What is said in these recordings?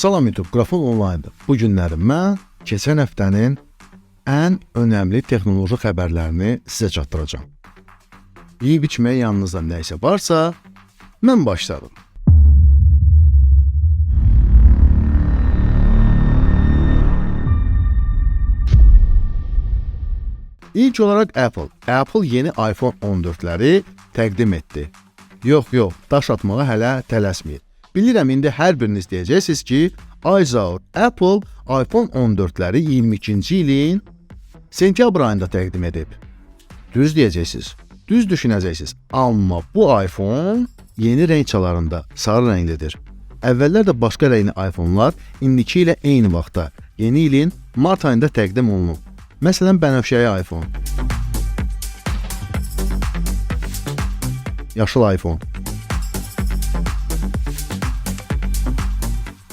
Salam YouTube, Qrafon Online'da. Bu günləri mən keçən həftənin ən önəmli texnoloji xəbərlərini sizə çatdıracağam. Yeyib içməyə yanınızda nə isə varsa, mən başladım. İlk olaraq Apple. Apple yeni iPhone 14-ləri təqdim etdi. Yox, yox, daş atmağa hələ tələsməyin. Bilirəm indi hər biriniz deyəcəksiniz ki, ay Zaur, Apple iPhone 14-ləri 22-ci ilin sentyabr ayında təqdim edib. Düz deyəcəksiniz. Düz düşünəcəksiniz. Amma bu iPhone yeni rəng çalarında, sarı rənglidir. Əvvəllər də başqa rəngli iPhone-lar indiki ilə eyni vaxtda, yeni ilin mart ayında təqdim olunub. Məsələn, bənövşəyi iPhone. Yaşıl iPhone.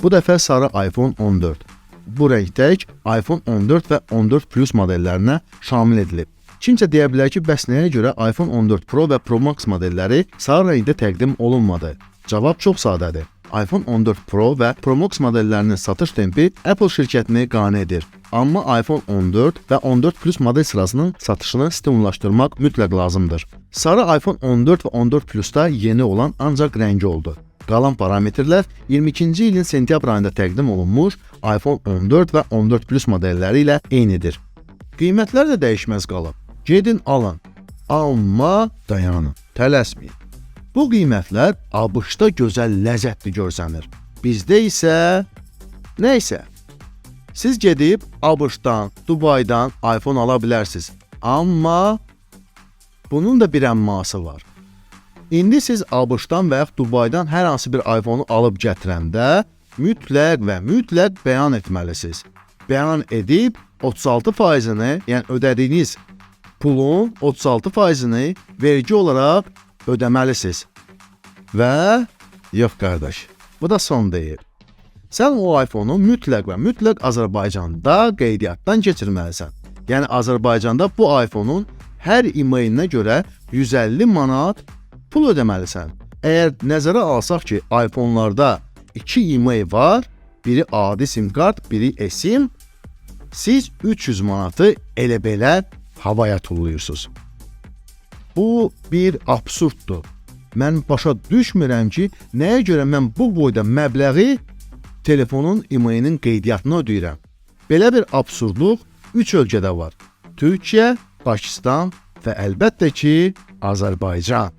Bu dəfə sarı iPhone 14. Bu rəng tək iPhone 14 və 14 Plus modellərinə şamil edilib. Kimsə deyə bilər ki, bəs nəyə görə iPhone 14 Pro və Pro Max modelləri sarı rəngdə təqdim olunmadı? Cavab çox sadədir. iPhone 14 Pro və Pro Max modellərinin satış tempi Apple şirkətini qane edir. Amma iPhone 14 və 14 Plus model sırasının satışını stimullaşdırmaq mütləq lazımdır. Sarı iPhone 14 və 14 Plus-da yeni olan ancaq rəngi oldu. Qalan parametrlər 22-ci ilin sentyabr ayında təqdim olunmuş iPhone 14 və 14 Plus modelləri ilə eynidir. Qiymətlər də dəyişməz qalıb. Gedin alın. Amma dayanın, tələsməyin. Bu qiymətlər ABŞ-da gözəl, ləzzətli görsənir. Bizdə isə nə siz gedib ABŞ-dan, Dubaydan iPhone ala bilərsiniz. Amma bunun da bir əmması var. İndi siz ABŞ-dan və yaxud Dubaydan hər hansı bir iPhone-u alıb gətirəndə mütləq və mütləq bəyan etməlisiniz. Bəyan edib 36%-ni, yəni ödədiyiniz pulun 36%-ni vergi olaraq ödəməlisiniz. Və yox qardaş, bu da son deyil. Sən o iPhone-u mütləq və mütləq Azərbaycanda qeydiyyatdan keçirməlisən. Yəni Azərbaycanda bu iPhone-un hər emailinə görə 150 manat pul ödəməlisən. Əgər nəzərə alsaq ki, iPhone-larda 2 email var, biri adi sim kart, biri eSIM, siz 300 manatı elə belə havaya tullayırsınız. Bu bir absurddur. Mən başa düşmürəm ki, nəyə görə mən bu boyda məbləği telefonun emailinin qeydiyyatına ödəyirəm. Belə bir absurdluq 3 ölkədə var. Türkiyə, Pakistan və əlbəttə ki, Azərbaycan.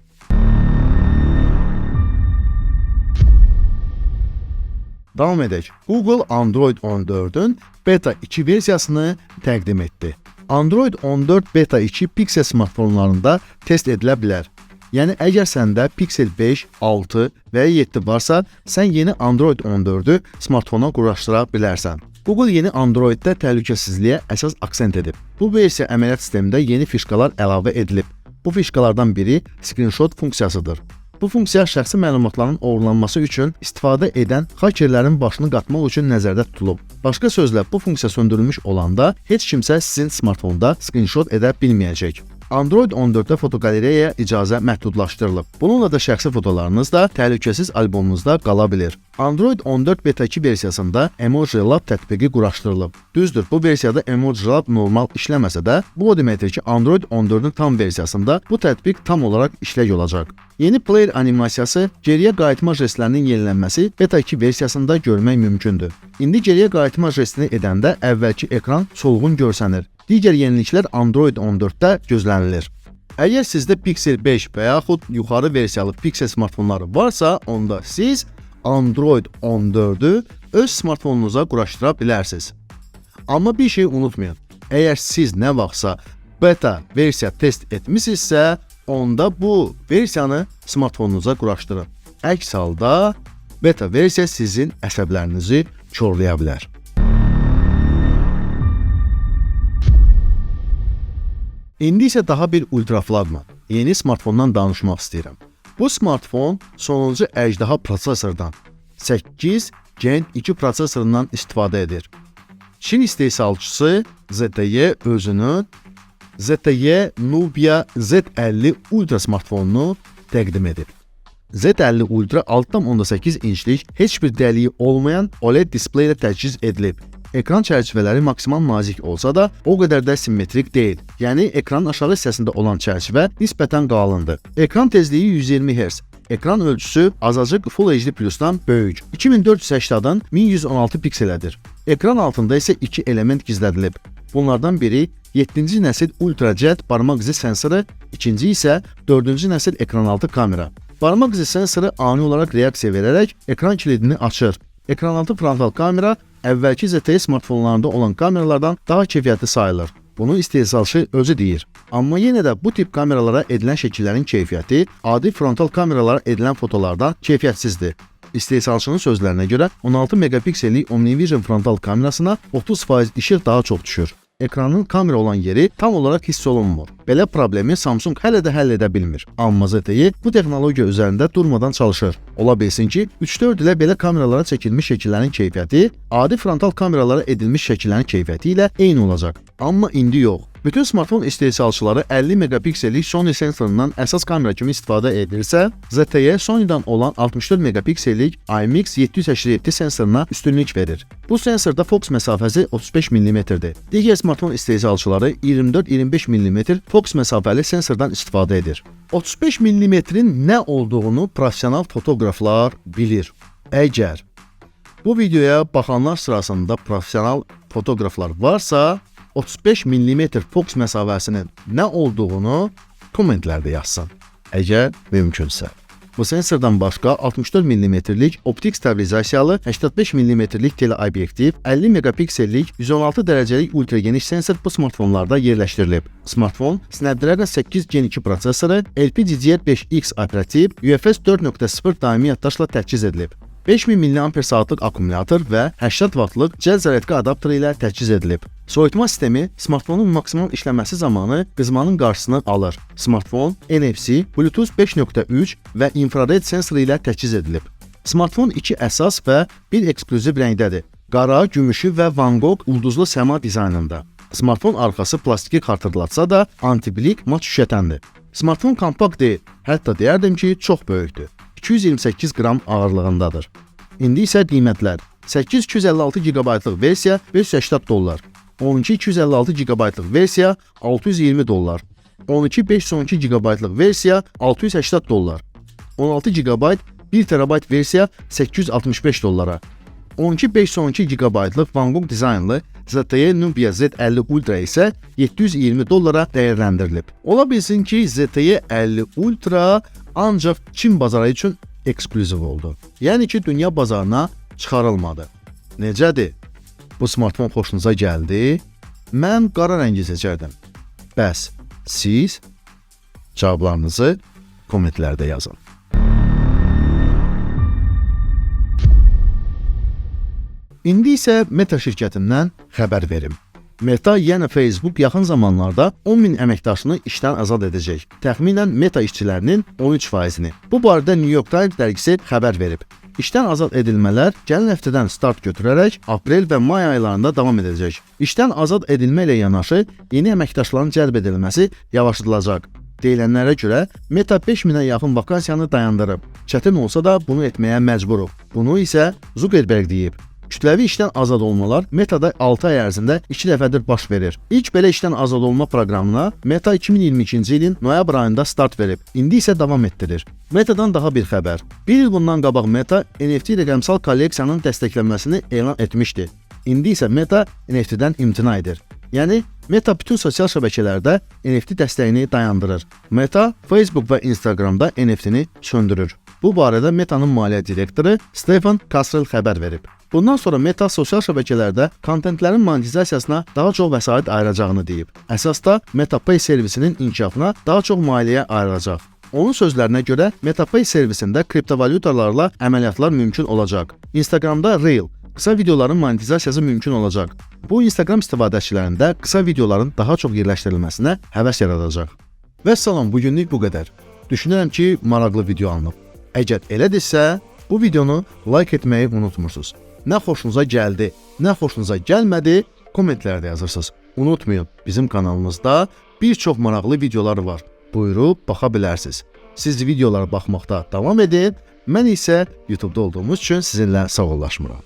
Davam edək. Google Android 14-ün beta 2 versiyasını təqdim etdi. Android 14 beta 2 Pixel smartfonlarında test edilə bilər. Yəni əgər səndə Pixel 5, 6 və ya 7 varsa, sən yeni Android 14-ü smartfona quraşdıra bilərsən. Google yeni Android-də təhlükəsizliyə əsas aksent edib. Bu versiya əməliyyat sistemində yeni fişkalar əlavə edilib. Bu fişkalardan biri screenshot funksiyasıdır. Bu funksiya şəxsi məlumatların oğurlanması üçün istifadə edən hakerlərin başını qatmaq üçün nəzərdə tutulub. Başqa sözlə, bu funksiya söndürülmüş olanda heç kimsə sizin smartfonda screenshot edə bilməyəcək. Android 14-də fotoqalereyaya icazə məhdudlaşdırılıb. Bununla da şəxsi fotolarınız da təhlükəsiz albomunuzda qala bilər. Android 14 beta 2 versiyasında Emoji Lab tətbiqi quraşdırılıb. Düzdür, bu versiyada Emoji Lab normal işləməsə də, bu o deməkdir ki, Android 14-ün tam versiyasında bu tətbiq tam olaraq işlək olacaq. Yeni player animasiyası geriyə qayıtma jestlərinin yenilənməsi beta 2 versiyasında görmək mümkündür. İndi geriyə qayıtma jestini edəndə əvvəlki ekran solğun görsənir. Digər yeniliklər Android 14-də gözlənilir. Əgər sizdə Pixel 5 və yaxud yuxarı versiyalı Pixel smartfonları varsa, onda siz Android 14-ü öz smartfonunuza quraşdıra bilərsiniz. Amma bir şey unutmayın. Əgər siz nə vaxtsa beta versiya test etmisinizsə, onda bu versiyanı smartfonunuza quraşdırın. Əks halda beta versiya sizin əsəblərinizi korlaya bilər. İndi isə daha bir ultra flagman, yeni smartfondan danışmaq istəyirəm. Bu smartfon sonuncu əjdaha prosesordan 8 Gen 2 prosesorundan istifadə edir. Çin istehsalçısı ZTE özünün ZTE Nubia Z50 Ultra smartfonunu təqdim edib. Z50 Ultra 6.8 inçlik heç bir dəliyi olmayan OLED displey ilə təchiz edilib. Ekran çərçivələri maksimal nazik olsa da, o qədər də simmetrik deyil. Yəni ekranın aşağı hissəsində olan çərçivə nisbətən qalındır. Ekran tezliyi 120 Hz. Ekran ölçüsü azacıq Full HD Plus-dan böyük. 2480-dan 1116 pikselədir. Ekran altında isə iki element gizlədilib. Bunlardan biri 7-ci nəsil Ultra Jet barmaq izi sensoru, ikinci isə 4-cü nəsil ekranaltı kamera. Barmaq izi sensoru ani olaraq reaksiya verərək ekran kilidini açır. Ekranaltı frontal kamera əvvəlki ZTE smartfonlarında olan kameralardan daha keyfiyyətli sayılır. Bunu istehsalçı özü deyir. Amma yenə də bu tip kameralara edilən şəkillərin keyfiyyəti adi frontal kameralara edilən fotolardan keyfiyyətsizdir. İstehsalçının sözlərinə görə 16 megapiksellik OmniVision frontal kamerasına 30% işıq daha çox düşür. Ekranın kamera olan yeri tam olaraq hiss olunmur. Belə problemi Samsung hələ də həll edə bilmir. Amma ZTE bu texnologiya üzərində durmadan çalışır. Ola bilsin ki, 3-4 ilə belə kameralara çəkilmiş şəkillərin keyfiyyəti adi frontal kameralara edilmiş şəkillərin keyfiyyəti ilə eyni olacaq. Amma indi yox. Bütün smartfon istehsalçıları 50 megapiksellik Sony sensorundan əsas kamera kimi istifadə edirsə, ZTE Sony-dan olan 64 megapiksellik IMX 787 sensoruna üstünlük verir. Bu sensorda fokus məsafəsi 35 mm-dir. Digər smartfon istehsalçıları 24-25 mm fokus məsafəli sensordan istifadə edir. 35 mm-in nə olduğunu professional fotoqraflar bilir. Əgər bu videoya baxanlar sırasında professional fotoqraflar varsa, 35 mm fokus məsafəsinin nə olduğunu kommentlərdə yazsın. Əgər mümkünsə. Bu sensordan başqa 64 mm-lik optik stabilizasiyalı, 85 mm-lik teleobyektiv, 50 megapiksellik 116 dərəcəlik ultrageniş sensor bu smartfonlarda yerləşdirilib. Smartfon Snapdragon 8 Gen 2 prosesoru, LPDDR5X operativ, UFS 4.0 daimi yaddaşla təchiz edilib. 5000 mAh-saatlıq akkumulyator və 80 vatlıq cəld zaryadka adapteri ilə təchiz edilib. Soyutma sistemi smartfonun maksimal işləməsi zamanı qızmanın qarşısını alır. Smartfon NFC, Bluetooth 5.3 və infrared sensoru ilə təchiz edilib. Smartfon iki əsas və bir ekskluziv rəngdədir. Qara, gümüşü və Van Gogh ulduzlu səma dizaynında. Smartfon arxası plastiki xatırlatsa da antiblik mat şüşətəndir. Smartfon kompakt deyil, hətta deyərdim ki, çox böyükdür. 228 qram ağırlığındadır. İndi isə qiymətlər. 8256 GB-lıq versiya 580 dollar. 12 256 GB-lıq versiya 620 dollar. 12 512 GB-lıq versiya 680 dollar. 16 GB 1 TB versiya 865 dollara. 12 512 GB-lıq Van Gogh dizaynlı ZTE Nubia Z50 Ultra isə 720 dollara dəyərləndirilib. Ola bilsin ki, ZTE 50 Ultra ancaq Çin bazarı üçün ekskluziv oldu. Yəni ki, dünya bazarına çıxarılmadı. Necədir? Bu smartfon xoşunuza gəldi? Mən qara rəngi seçərdim. Bəs siz cavablarınızı kommentlərdə yazın. İndi isə Meta şirkətindən xəbər verim. Meta, yəni Facebook yaxın zamanlarda 10 min əməkdaşını işdən azad edəcək. Təxminən Meta işçilərinin 13%-ni. Bu barədə New York Times dərgisi xəbər verib. İşdən azad edilmələr gələn həftədən start götürərək aprel və may aylarında davam edəcək. İşdən azad edilmə ilə yanaşı yeni əməkdaşların cəlb edilməsi yavaşladılacaq. Deyilənlərə görə Meta 5000-ə yaxın vakansiyanı dayandırıb. Çətin olsa da bunu etməyə məcburuq. Bunu isə Zuckerberg deyib. Kütləvi işdən azad olmalar Metada 6 ay ərzində 2 dəfədir baş verir. İlk belə işdən azad olma proqramına Meta 2022-ci ilin noyabr ayında start verib. İndi isə davam etdirir. Metadan daha bir xəbər. Bir il bundan qabaq Meta NFT rəqəmsal kolleksiyanın dəstəklənməsini elan etmişdi. İndi isə Meta NFT-dən imtina edir. Yəni Meta bütün sosial şəbəkələrdə NFT dəstəyini dayandırır. Meta Facebook və Instagramda NFT-ni söndürür. Bu barədə Meta'nın maliyyə direktoru Stefan Kasrel xəbər verib. Bundan sonra Meta sosial şəbəkələrdə kontentlərin monetizasiyasına daha çox vəsait ayıracağını deyib. Əsasda MetaPay servisinin inkişafına daha çox maliyyə ayıracaq. Onun sözlərinə görə MetaPay servisində kriptovalyutalarla əməliyyatlar mümkün olacaq. Instagramda Reel qısa videoların monetizasiyası mümkün olacaq. Bu Instagram istifadəçilərində qısa videoların daha çox yerləşdirilməsinə həvəs yaradacaq. Və salam, bu günlük bu qədər. Düşünürəm ki, maraqlı video alınıb. Əgər elədirsə, bu videonu like etməyi unutmursunuz. Nə xoşunuza gəldi, nə xoşunuza gəlmədi, kommentlərdə yazırsınız. Unutmayın, bizim kanalımızda bir çox maraqlı videolar var. Buyurub baxa bilərsiniz. Siz videolara baxmaqda davam edin. Mən isə YouTube-da olduğumuz üçün sizinlə sağollaşmıram.